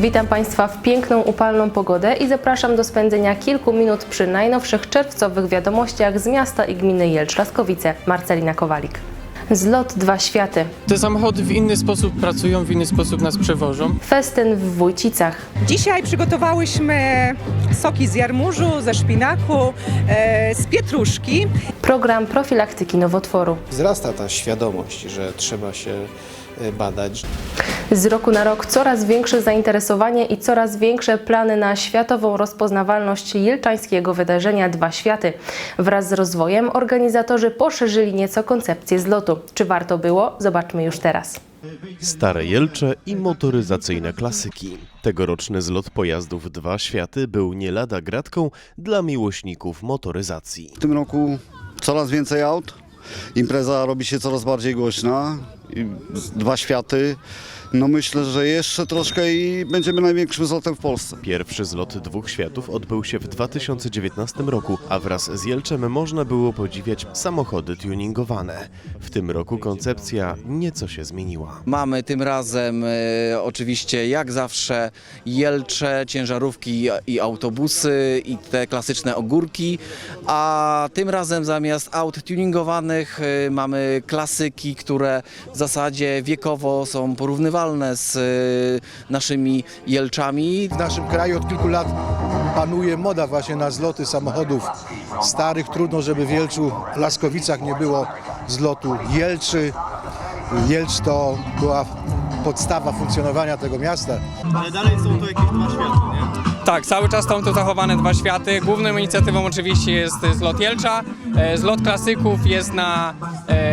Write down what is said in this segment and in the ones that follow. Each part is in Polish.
Witam Państwa w piękną, upalną pogodę i zapraszam do spędzenia kilku minut przy najnowszych czerwcowych wiadomościach z miasta i gminy Jelcz-Laskowice. Marcelina Kowalik. Zlot Dwa Światy. Te samochody w inny sposób pracują, w inny sposób nas przewożą. Festyn w Wójcicach. Dzisiaj przygotowałyśmy soki z jarmużu, ze szpinaku, e, z pietruszki. Program profilaktyki nowotworu. wzrasta ta świadomość, że trzeba się badać. Z roku na rok coraz większe zainteresowanie i coraz większe plany na światową rozpoznawalność jelczańskiego wydarzenia Dwa Światy. Wraz z rozwojem organizatorzy poszerzyli nieco koncepcję zlotu. Czy warto było? Zobaczmy już teraz. Stare Jelcze i motoryzacyjne klasyki. Tegoroczny zlot pojazdów Dwa Światy był nie lada gratką dla miłośników motoryzacji. W tym roku coraz więcej aut. Impreza robi się coraz bardziej głośna. Dwa światy. No myślę, że jeszcze troszkę i będziemy największym zlotem w Polsce. Pierwszy zlot dwóch światów odbył się w 2019 roku, a wraz z Jelczem można było podziwiać samochody tuningowane. W tym roku koncepcja nieco się zmieniła. Mamy tym razem e, oczywiście jak zawsze jelcze, ciężarówki i autobusy i te klasyczne ogórki, a tym razem zamiast aut tuningowanych e, mamy klasyki, które w zasadzie wiekowo są porównywalne z e, naszymi jelczami. W naszym kraju od kilku lat panuje moda właśnie na zloty samochodów starych. Trudno, żeby w Jelczu, Laskowicach nie było zlotu Jelczy. Jelcz to była podstawa funkcjonowania tego miasta. Tak, cały czas są tu zachowane dwa światy. Główną inicjatywą oczywiście jest zlot Jelcza. E, Zlot klasyków jest na, e,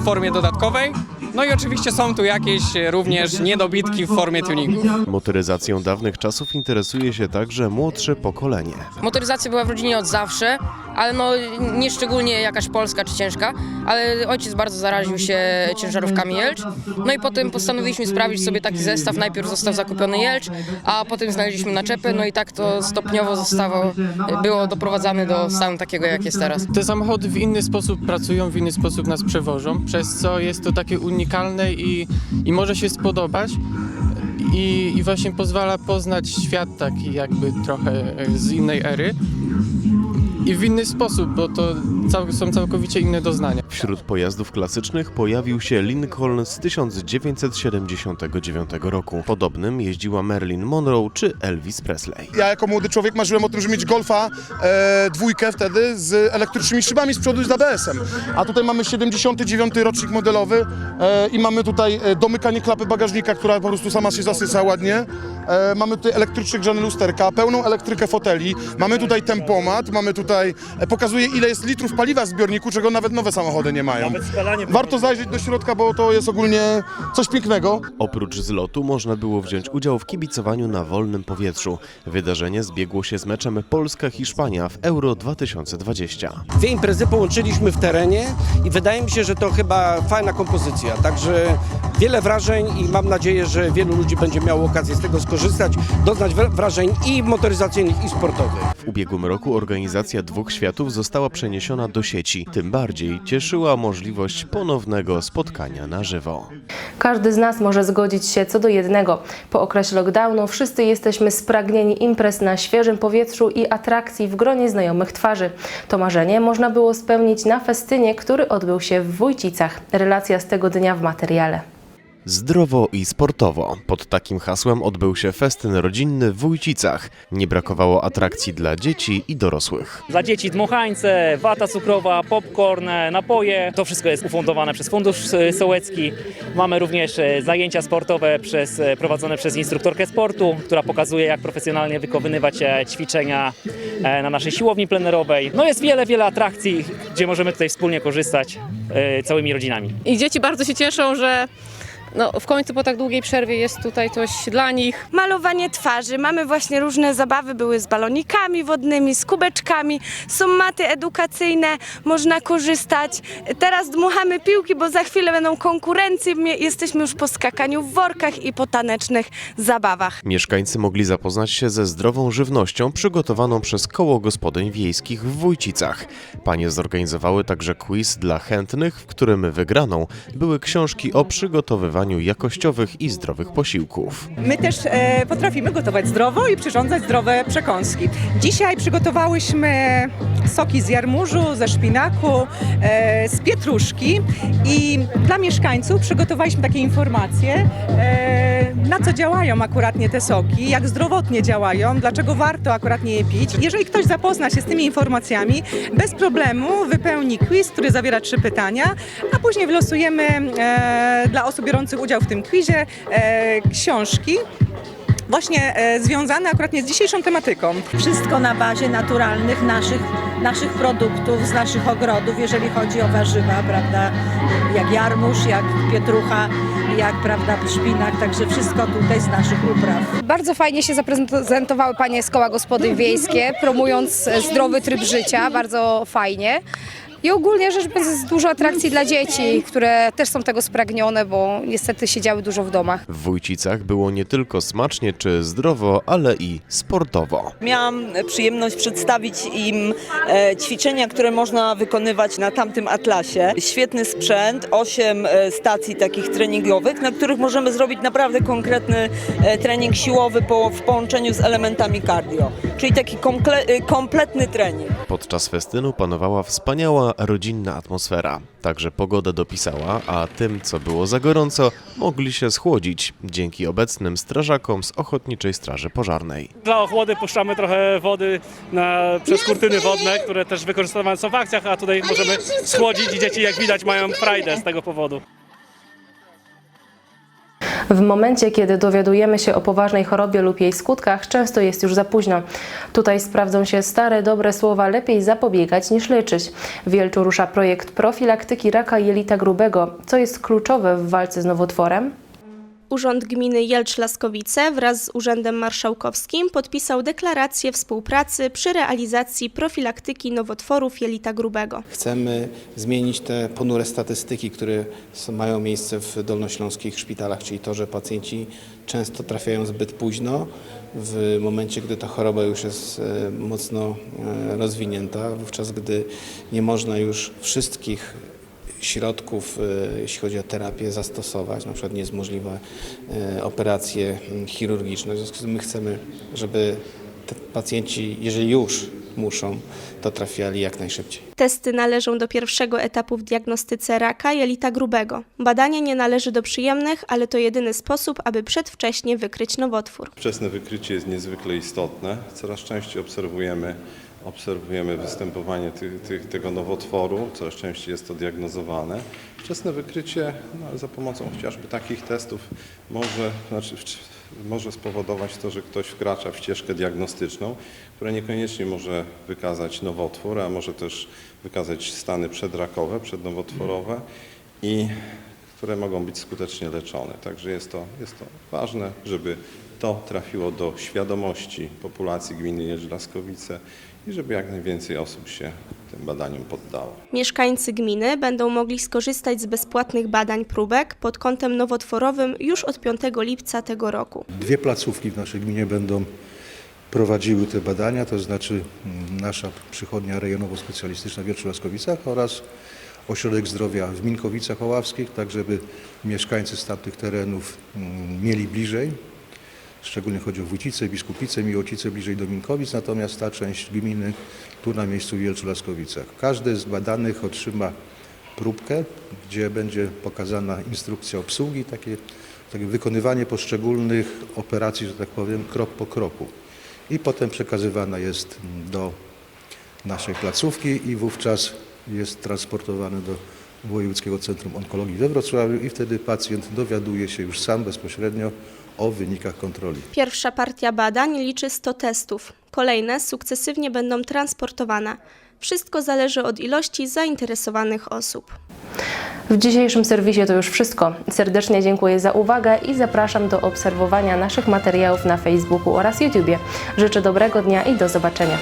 w formie dodatkowej. No i oczywiście są tu jakieś również niedobitki w formie tuningu. Motoryzacją dawnych czasów interesuje się także młodsze pokolenie. Motoryzacja była w rodzinie od zawsze, ale no nie szczególnie jakaś polska czy ciężka, ale ojciec bardzo zaraził się ciężarówkami Jelcz. No i potem postanowiliśmy sprawić sobie taki zestaw. Najpierw został zakupiony Jelcz, a potem znaleźliśmy naczepę, no i tak to stopniowo zostało, było doprowadzane do stanu takiego jak jest teraz. Te samochody w inny sposób pracują, w inny sposób nas przewożą, przez co jest to takie unikalne i, i może się spodobać. I, I właśnie pozwala poznać świat taki jakby trochę z innej ery. I w inny sposób, bo to cał, są całkowicie inne doznania. Wśród pojazdów klasycznych pojawił się Lincoln z 1999 roku. Podobnym jeździła Marilyn Monroe czy Elvis Presley. Ja jako młody człowiek marzyłem o tym, żeby mieć Golfa e, dwójkę wtedy z elektrycznymi szybami z przodu i z ABS-em. A tutaj mamy 79 rocznik modelowy e, i mamy tutaj e, domykanie klapy bagażnika, która po prostu sama się zasysa ładnie. E, mamy tutaj elektryczne grzane lusterka, pełną elektrykę foteli, mamy tutaj tempomat, mamy tutaj, e, pokazuje ile jest litrów paliwa w zbiorniku, czego nawet nowe samochody nie mają. Warto zajrzeć do środka, bo to jest ogólnie coś pięknego. Oprócz zlotu można było wziąć udział w kibicowaniu na wolnym powietrzu. Wydarzenie zbiegło się z meczem Polska-Hiszpania w Euro 2020. Dwie imprezy połączyliśmy w terenie i wydaje mi się, że to chyba fajna kompozycja. Także wiele wrażeń i mam nadzieję, że wielu ludzi będzie miało okazję z tego skorzystać, doznać wra- wrażeń i motoryzacyjnych, i sportowych. W ubiegłym roku organizacja dwóch światów została przeniesiona do sieci. Tym bardziej cieszyła możliwość ponownego spotkania na żywo. Każdy z nas może zgodzić się co do jednego. Po okresie lockdownu wszyscy jesteśmy spragnieni imprez na świeżym powietrzu i atrakcji w gronie znajomych twarzy. To marzenie można było spełnić na festynie, który odbył się w Wójcicach. Relacja z tego dnia w materiale. Zdrowo i sportowo. Pod takim hasłem odbył się festyn rodzinny w Wójcicach. Nie brakowało atrakcji dla dzieci i dorosłych. Dla dzieci dmuchańce, wata cukrowa, popcorn, napoje. To wszystko jest ufundowane przez Fundusz Sołecki. Mamy również e, zajęcia sportowe przez, e, prowadzone przez instruktorkę sportu, która pokazuje jak profesjonalnie wykonywać e, ćwiczenia na naszej siłowni plenerowej. No jest wiele, wiele atrakcji, gdzie możemy tutaj wspólnie korzystać całymi rodzinami. I dzieci bardzo się cieszą, że no, w końcu po tak długiej przerwie jest tutaj coś dla nich. Malowanie twarzy, mamy właśnie różne zabawy, były z balonikami wodnymi, z kubeczkami, są maty edukacyjne, można korzystać. Teraz dmuchamy piłki, bo za chwilę będą konkurencje, My jesteśmy już po skakaniu w workach i po tanecznych zabawach. Mieszkańcy mogli zapoznać się ze zdrową żywnością przygotowaną przez Koło Gospodyń Wiejskich w Wójcicach. Panie zorganizowały także quiz dla chętnych, w którym wygraną były książki o przygotowywaniu jakościowych i zdrowych posiłków. My też e, potrafimy gotować zdrowo i przyrządzać zdrowe przekąski. Dzisiaj przygotowałyśmy soki z jarmużu, ze szpinaku, e, z pietruszki i dla mieszkańców przygotowaliśmy takie informacje, e, na co działają akuratnie te soki, jak zdrowotnie działają, dlaczego warto akuratnie je pić. Jeżeli ktoś zapozna się z tymi informacjami, bez problemu wypełni quiz, który zawiera trzy pytania, a później wylosujemy e, dla osób biorących udział w tym quizie e, książki właśnie e, związane akurat z dzisiejszą tematyką. Wszystko na bazie naturalnych naszych, naszych produktów z naszych ogrodów, jeżeli chodzi o warzywa, prawda? Jak jarmuż, jak pietrucha, jak prawda, szpinak, także wszystko tutaj z naszych upraw. Bardzo fajnie się zaprezentowały panie z koła gospodyń wiejskie, promując zdrowy tryb życia, bardzo fajnie. I ogólnie rzecz biorąc jest dużo atrakcji dla dzieci, które też są tego spragnione, bo niestety siedziały dużo w domach. W Wójcicach było nie tylko smacznie czy zdrowo, ale i sportowo. Miałam przyjemność przedstawić im e, ćwiczenia, które można wykonywać na tamtym atlasie. Świetny sprzęt, 8 stacji takich treningowych, na których możemy zrobić naprawdę konkretny e, trening siłowy po, w połączeniu z elementami cardio, czyli taki komple, e, kompletny trening. Podczas festynu panowała wspaniała rodzinna atmosfera. Także pogoda dopisała, a tym, co było za gorąco, mogli się schłodzić dzięki obecnym strażakom z Ochotniczej Straży Pożarnej. Dla ochłody puszczamy trochę wody na, przez kurtyny wodne, które też wykorzystywane są w akcjach, a tutaj możemy schłodzić i dzieci jak widać mają frajdę z tego powodu. W momencie, kiedy dowiadujemy się o poważnej chorobie lub jej skutkach, często jest już za późno. Tutaj sprawdzą się stare, dobre słowa lepiej zapobiegać niż leczyć. Wielczu rusza projekt profilaktyki raka jelita grubego. Co jest kluczowe w walce z nowotworem? Urząd Gminy Jelcz-Laskowice wraz z Urzędem Marszałkowskim podpisał deklarację współpracy przy realizacji profilaktyki nowotworów jelita grubego. Chcemy zmienić te ponure statystyki, które mają miejsce w dolnośląskich szpitalach, czyli to, że pacjenci często trafiają zbyt późno, w momencie, gdy ta choroba już jest e, mocno e, rozwinięta, wówczas gdy nie można już wszystkich środków, e, jeśli chodzi o terapię, zastosować. Na przykład nie jest możliwe e, operacje mm, chirurgiczne. W związku z tym my chcemy, żeby te pacjenci, jeżeli już muszą, to trafiali jak najszybciej. Testy należą do pierwszego etapu w diagnostyce raka jelita grubego. Badanie nie należy do przyjemnych, ale to jedyny sposób, aby przedwcześnie wykryć nowotwór. Wczesne wykrycie jest niezwykle istotne. Coraz częściej obserwujemy, obserwujemy występowanie tego nowotworu, coraz częściej jest to diagnozowane. Wczesne wykrycie no, za pomocą chociażby takich testów może, znaczy, może spowodować to, że ktoś wkracza w ścieżkę diagnostyczną, która niekoniecznie może wykazać nowotwór, a może też wykazać stany przedrakowe, przednowotworowe i które mogą być skutecznie leczone. Także jest to, jest to ważne, żeby to trafiło do świadomości populacji gminy Jerzy-Laskowice i żeby jak najwięcej osób się tym badaniom poddało. Mieszkańcy gminy będą mogli skorzystać z bezpłatnych badań próbek pod kątem nowotworowym już od 5 lipca tego roku. Dwie placówki w naszej gminie będą prowadziły te badania, to znaczy mm, nasza przychodnia rejonowo-specjalistyczna w Wierczu-Laskowicach oraz Ośrodek Zdrowia w Minkowicach Oławskich, tak żeby mieszkańcy z tamtych terenów mm, mieli bliżej. Szczególnie chodzi o Wójcice, Biskupice, Miłocice bliżej do Minkowic, natomiast ta część gminy tu na miejscu w Wielczu-Laskowicach. Każdy z badanych otrzyma próbkę, gdzie będzie pokazana instrukcja obsługi, takie, takie wykonywanie poszczególnych operacji, że tak powiem, krok po kroku. I potem przekazywana jest do naszej placówki i wówczas jest transportowany do Wojewódzkiego Centrum Onkologii we Wrocławiu i wtedy pacjent dowiaduje się już sam bezpośrednio o wynikach kontroli. Pierwsza partia badań liczy 100 testów. Kolejne sukcesywnie będą transportowane. Wszystko zależy od ilości zainteresowanych osób. W dzisiejszym serwisie to już wszystko. Serdecznie dziękuję za uwagę i zapraszam do obserwowania naszych materiałów na Facebooku oraz YouTubie. Życzę dobrego dnia i do zobaczenia.